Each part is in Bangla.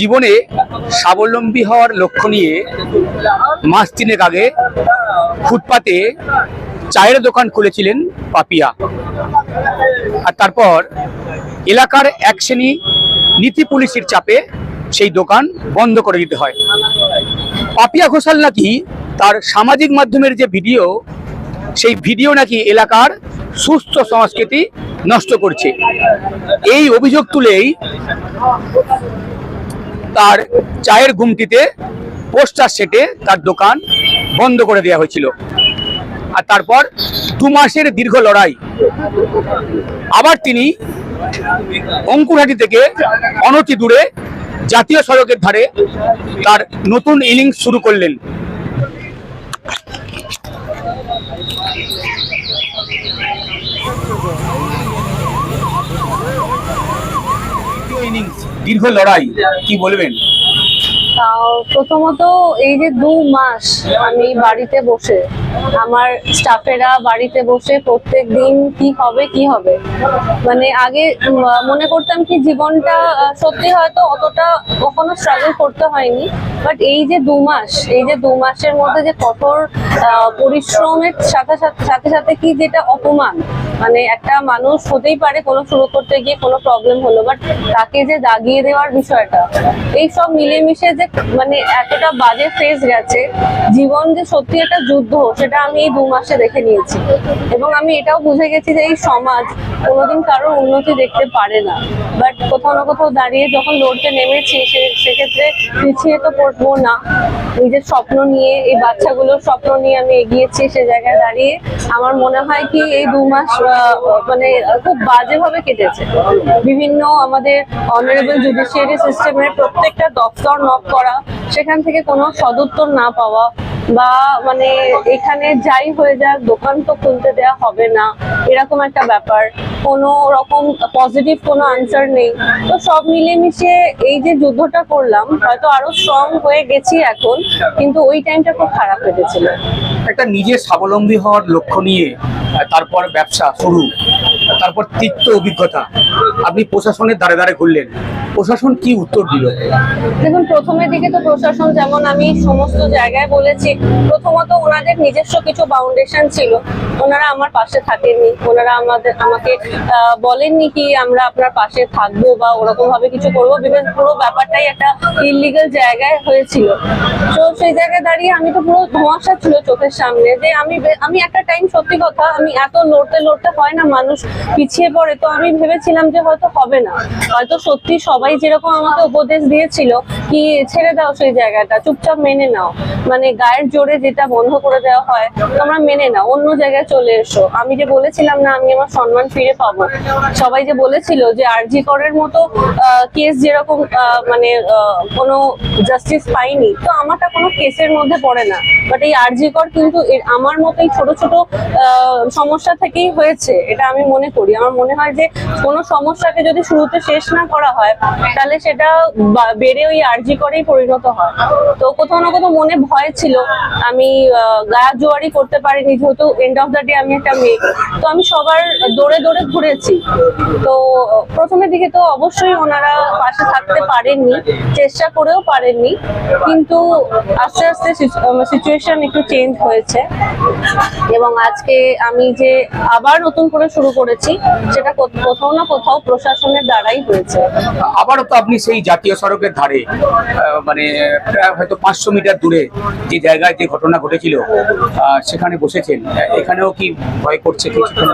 জীবনে স্বাবলম্বী হওয়ার লক্ষ্য নিয়ে মাস তিনেক আগে ফুটপাতে চায়ের দোকান খুলেছিলেন পাপিয়া। আর তারপর এলাকার এক শ্রেণি নীতি পুলিশের চাপে সেই দোকান বন্ধ করে দিতে হয়। পাপিয়া ঘোষাল নাকি তার সামাজিক মাধ্যমের যে ভিডিও, সেই ভিডিও নাকি এলাকার সুস্থ সংস্কৃতি নষ্ট করছে। এই অভিযোগ তুলেই তার চায়ের ঘুমটিতে পোস্টার সেটে তার দোকান বন্ধ করে দেওয়া হয়েছিল। আর তারপর দু মাসের দীর্ঘ লড়াই। আবার তিনি অঙ্কুরহাটি থেকে অনতি দূরে জাতীয় সড়কের ধারে তার নতুন ইনিংস শুরু করলেন ইনিংস দীর্ঘ লড়াই কি বলবেন? প্রথমত এই যে দু মাস আমি বাড়িতে বসে, আমার স্টাফেরা বাড়িতে বসে প্রত্যেক দিন কি হবে কি হবে। মানে আগে মনে করতাম কি জীবনটা সত্যি হয়তো অতটা কখনো স্ট্রাগল করতে হয়নি বাট এই যে দু মাস, এই যে দু মাসের মধ্যে যে কঠোর পরিশ্রমের সাথে সাথে সাথে সাথে কি যেটা অপমান মানে একটা মানুষ হতেই পারে কোনো শুরু করতে গিয়ে কোনো প্রবলেম হলো বাট তাকে যে দাগিয়ে দেওয়ার বিষয়টা, এই সব মিলেমিশে যে মানে এতটা বাজে ফেজ গেছে, জীবন যে সত্যি একটা যুদ্ধ, সেটা আমি এই দু মাসে দেখে নিয়েছি। এবং আমি এটাও বুঝে গেছি যে এই সমাজ কোনোদিন কারোর উন্নতি দেখতে পারে না। বাট কোথাও না কোথাও দাঁড়িয়ে যখন লড়তে নেমেছি সেক্ষেত্রে পিছিয়ে তো পড়ব না। নিজের স্বপ্ন নিয়ে, এই বাচ্চাগুলোর স্বপ্ন নিয়ে আমি এগিয়েছি সে জায়গায় দাঁড়িয়ে, আমার মনে হয় কি এই দু মাস মানে খুব বাজেভাবে কেটেছে। বিভিন্ন আমাদের অনারেবল জুডিশিয়ারি সিস্টেমের প্রত্যেকটা দপ্তর নক করা সেখান থেকে কোনো সদুত্তর না পাওয়া বা মানে এখানে যাই হয়ে যাক দোকান তো খুলতে দেওয়া হবে না। এরকম একটা ব্যাপার। কোনো রকম পজিটিভ কোনো আনসার নেই। তো সব মিলেমিশে এই যে যুদ্ধটা করলাম হয়তো আরও স্ট্রং হয়ে গেছি এখন কিন্তু ওই টাইমটা খুব খারাপ কেটেছিল। একটা নিজে স্বাবলম্বী হওয়ার লক্ষ্য নিয়ে তারপর ব্যবসা শুরু তারপর তিক্ত অভিজ্ঞতা। আপনি প্রশাসনের দ্বারে দ্বারে ঘুরলেন। প্রশাসন কি উত্তর দিল? দেখুন প্রথমের দিকে তো প্রশাসন যেমন আমি সমস্ত জায়গায় বলেছি প্রথমত ওনাদের নিজস্ব কিছু বাউন্ডেশন ছিল। ওনারা আমার পাশে থাকেননি। ওনারা আমাদের, আমাকে বলেননি কি আমরা আপনার পাশে থাকব বা ওরকম ভাবে কিছু করব। বিকজ পুরো ব্যাপারটাই একটা ইলিগাল জায়গায় হয়েছিল। তো সেই জায়গায় দাঁড়িয়ে আমি তো পুরো ধোঁয়াশা ছিল চোখের সামনে যে আমি আমি একটা টাইম সত্যি কথা, আমি এত লড়তে লড়তে হয় না, মানুষ পিছিয়ে পড়ে। তো আমি ভেবেছিলাম যে হয়তো হবে না। হয়তো সত্যি সবাই যেরকম আমাকে উপদেশ দিয়েছিল কি ছেড়ে দাও সেই জায়গাটা, চুপচাপ মেনে নাও। মানে গায়ের জোরে যেটা বন্ধ করে দেওয়া হয় তোমরা মেনে নাও অন্য জায়গায় চলে এসো। আমি যে বলেছিলাম না আমি আমার সম্মান ফিরে পাবো। সবাই যে বলেছিল যে আরজি করের মতো কেস যেরকম মানে কোনো জাস্টিস পাইনি তো আমারটা কোনো কেসের মধ্যে পড়ে না। বাট এই আরজি কর কিন্তু আমার মতোই ছোট ছোট আহ, সমস্যা থেকেই হয়েছে এটা আমি মনে করি। আমার মনে হয় যে কোনো সমস্যাকে যদি শুরুতে শেষ না করা হয় তাহলে সেটা বেড়ে ওই আরজি করেই পরিণত হয়। তো কোথাও না কোথাও মনে ভয় ছিল আমি গায়ে জোয়ারি করতে পারিনি যেহেতু এন্ড অফ দ্য ডে আমি একটা মেয়ে। তো আমি সবার দৌড়ে দৌড়ে ঘুরেছি। তো, প্রথমের দিকে তো অবশ্যই ওনারা পাশে থাকতে পারেননি, চেষ্টা করেও পারেননি, কিন্তু আস্তে আস্তে সিচুয়েশন একটু চেঞ্জ হয়েছে। এবং আজকে আমি যে আবার নতুন করে শুরু করেছি, সেটা কোথাও না কোথাও প্রশাসনের দ্বারাই হয়েছে। আবারও তো আপনি সেই জাতীয় সড়কের ধারে মানে প্রায় হয়তো পাঁচশো মিটার দূরে যে জায়গায় যে ঘটনা ঘটেছিল সেখানে বসেছেন। এখানেও কি ভয় করছে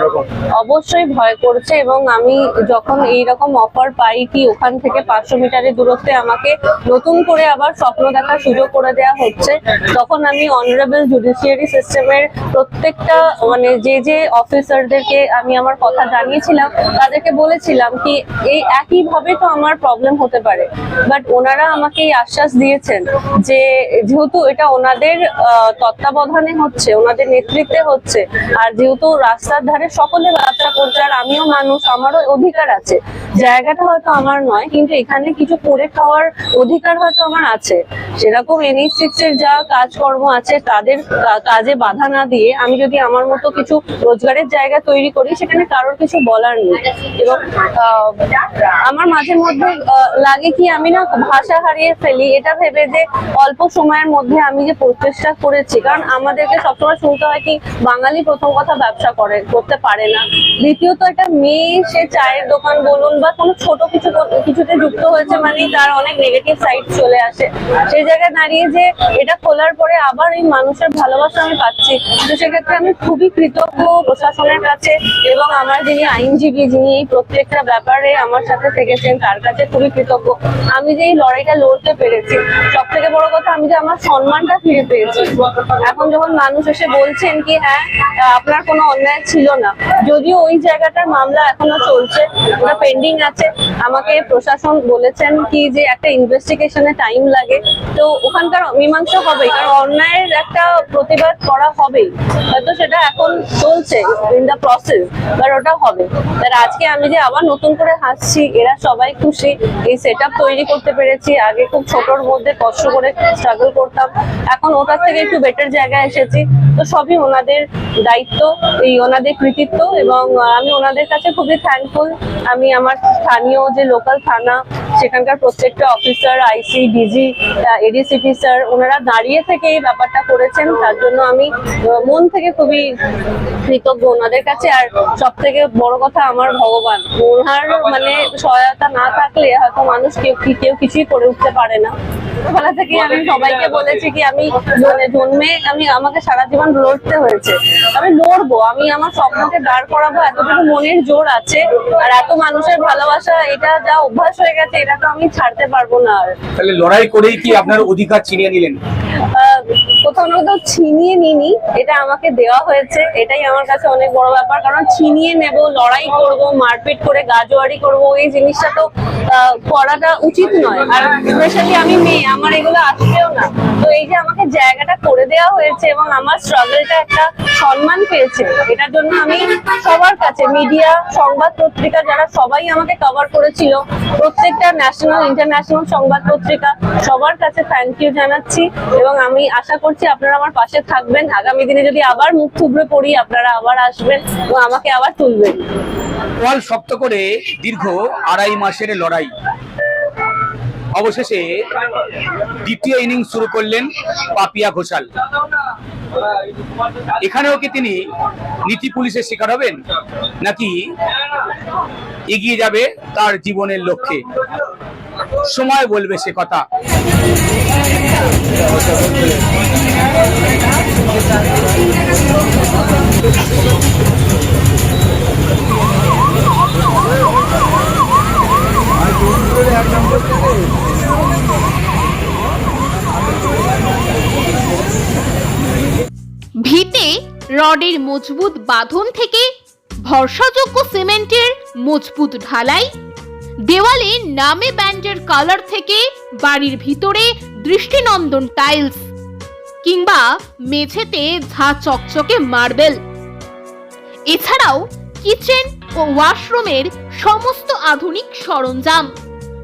রকম? অবশ্যই ভয় করছে এবং আমি যখন এই রকম অফার পাই কি ওখান থেকে পাঁচশো মিটারের দূরত্বে আমাকে নতুন করে আবার স্বপ্ন দেখার সুযোগ করে দেওয়া হচ্ছে, তখন আমি অনারেবল জুডিশিয়ারি সিস্টেমের প্রত্যেকটা মানে যে যে অফিসারদেরকে আমি আমার কথা জানিয়েছিলাম, তাদেরকে বলেছিলাম কি এই একইভাবে তো আমার প্রবলেম হতে পারে। বাট ওনারা আমাকে এই আশ্বাস দিয়েছেন যে যেহেতু এটা ওনাদের আহ, তত্ত্বাবধানে হচ্ছে ওনাদের নেতৃত্বে হচ্ছে। আর যেহেতু রাস্তার ধারে সকলে যাত্রা করছে আর আমিও মানুষ আমারও অধিকার আছে। জায়গাটা হয়তো আমার নয় কিন্তু এখানে কিছু করে খাওয়ার অধিকার হয়তো আমার আছে। সেরকম এনএইচ সিক্স এর যা কাজকর্ম আছে তাদের কাজে বাধা না দিয়ে আমি যদি আমার মতো কিছু রোজগারের জায়গা তৈরি করি সেখানে কারোর কিছু বলার নেই। এবং আমার মাঝে মধ্যে লাগে কি আমি না ভাষা হারিয়ে ফেলি। এটা ভেবে যে অল্প সময়ের মধ্যে আমি যে প্রচেষ্টা করেছি। কারণ আমাদেরকে সবসময় শুনতে হয় কি, বাঙালি প্রথম কথা ব্যবসা করে, করতে পারে না। দ্বিতীয়ত একটা মেয়ে, সে চায়ের দোকান বলুন বা কোনো ছোট কিছু কিছুতে যুক্ত হয়েছে মানে তার অনেক নেগেটিভ সাইড চলে আসে। সেই জায়গায় দাঁড়িয়ে যে এটা খোলার পরে আবার এই মানুষের ভালোবাসা আমি পাচ্ছি। তো সেক্ষেত্রে আমি খুবই কৃতজ্ঞ প্রশাসনের কাছে এবং আমার যিনি আইনজীবী, যিনি এই প্রত্যেকটা ব্যাপারে আমার সাথে থেকেছেন, তার কাছে খুবই কৃতজ্ঞ। আমি যে এই লড়াইটা লড়তে পেরেছি সব থেকে বড় কথা আমি যে আমার সম্মানটা ফিরে পেয়েছি। এখন যখন মানুষ এসে বলছেন কি হ্যাঁ আপনার কোনো অন্যায় ছিল না। যদিও ওই জায়গাটার মামলা এখনও চলছে, ওটা পেন্ডিং আছে। আমাকে প্রশাসন বলেছেন কি যে একটা ইনভেস্টিগেশনে টাইম লাগে। তো ওখানকার মীমাংসা হবেই, কারণ অন্যায়ের একটা প্রতিবাদ করা হবেই। হয়তো সেটা এখন চলছে ইন দা প্রসেস বাট ওটা হবে। তার আজকে আমি যে আবার নতুন করে হাসছি, এরা সবাই খুশি, এই সেট তৈরি করতে পেরেছি। আগে খুব ছোটর মধ্যে কষ্ট করে স্ট্রাগল করতাম। এখন ওটার থেকে একটু বেটার জায়গায় এসেছি। তো সবই ওনাদের দায়িত্ব, এই ওনাদের কৃতিত্ব এবং আমি ওনাদের কাছে খুবই থ্যাঙ্কফুল আমি আমার স্থানীয় যে লোকাল থানা, সেখানকার প্রত্যেকটা officer IC DG ADCP sir ওনারা দাঁড়িয়ে থেকে এই ব্যাপারটা করেছেন। তার জন্য আমি মন থেকে খুবই কৃতজ্ঞ ওনাদের কাছে। আর সব থেকে বড় কথা আমার ভগবান, ওনার মানে সহায়তা না থাকলে হয়তো মানুষ কেউ কেউ কিছুই করে উঠতে পারে না। ছোটবেলা থেকে আমি সবাইকে বলেছি কি, আমি মানে জন্মে আমি আমাকে সারা জীবন লড়তে হয়েছে। আমি লড়বো আমি আমার স্বপ্নকে দাঁড় করাবো এতটুকু মনের জোর আছে। আর এত মানুষের ভালোবাসা এটা যা অভ্যাস হয়ে গেছে এটা তো আমি ছাড়তে পারব না আর। তাহলে লড়াই করেই কি আপনার অধিকার ছিনিয়ে নিলেন? কোথাও না কোথাও ছিনিয়ে নিনি এটা আমাকে দেওয়া হয়েছে এটাই আমার কাছে অনেক বড় ব্যাপার। কারণ ছিনিয়ে নেব লড়াই করব মারপিট করে গাজোয়ারি করব এই জিনিসটা তো আহ, করাটা উচিত নয়। আর স্পেশালি আমি মেয়ে আমার এগুলো আসবেও না। তো এই যে আমাকে জায়গাটা করে দেওয়া হয়েছে এবং আমার স্ট্রাগলটা একটা সম্মান পেয়েছে। এটার জন্য আমি সবার কাছে মিডিয়া সংবাদ পত্রিকা যারা সবাই আমাকে কভার করেছিল, প্রত্যেকটা ন্যাশনাল ইন্টারন্যাশনাল সংবাদ পত্রিকা, সবার কাছে থ্যাংক ইউ জানাচ্ছি এবং আমি আশা করছি আপনারা আমার পাশে থাকবেন। আগামী দিনে যদি আবার মুখ থুবড়ে পড়ি, আপনারা আবার আসবেন এবং আমাকে আবার তুলবেন। শক্ত করে দীর্ঘ আড়াই মাসের লড়াই। অবশেষে দ্বিতীয় ইনিংস শুরু করলেন পাপিয়া ঘোষাল। এখানেও কি তিনি নীতি পুলিশের শিকার হবেন? নাকি এগিয়ে যাবে তার জীবনের লক্ষ্যে? সময় বলবে সে কথা। ভিতে রডের মজবুত বাঁধন থেকে ভরসাযোগ্য সিমেন্টের মজবুত ঢালাই, দেওয়ালে নামে ব্যান্ডের কালার থেকে বাড়ির ভিতরে দৃষ্টিনন্দন টাইলস, কিংবা মেঝেতে ঝা চকচকে মার্বেল। এছাড়াও কিচেন ও ওয়াশরুমের সমস্ত আধুনিক সরঞ্জাম।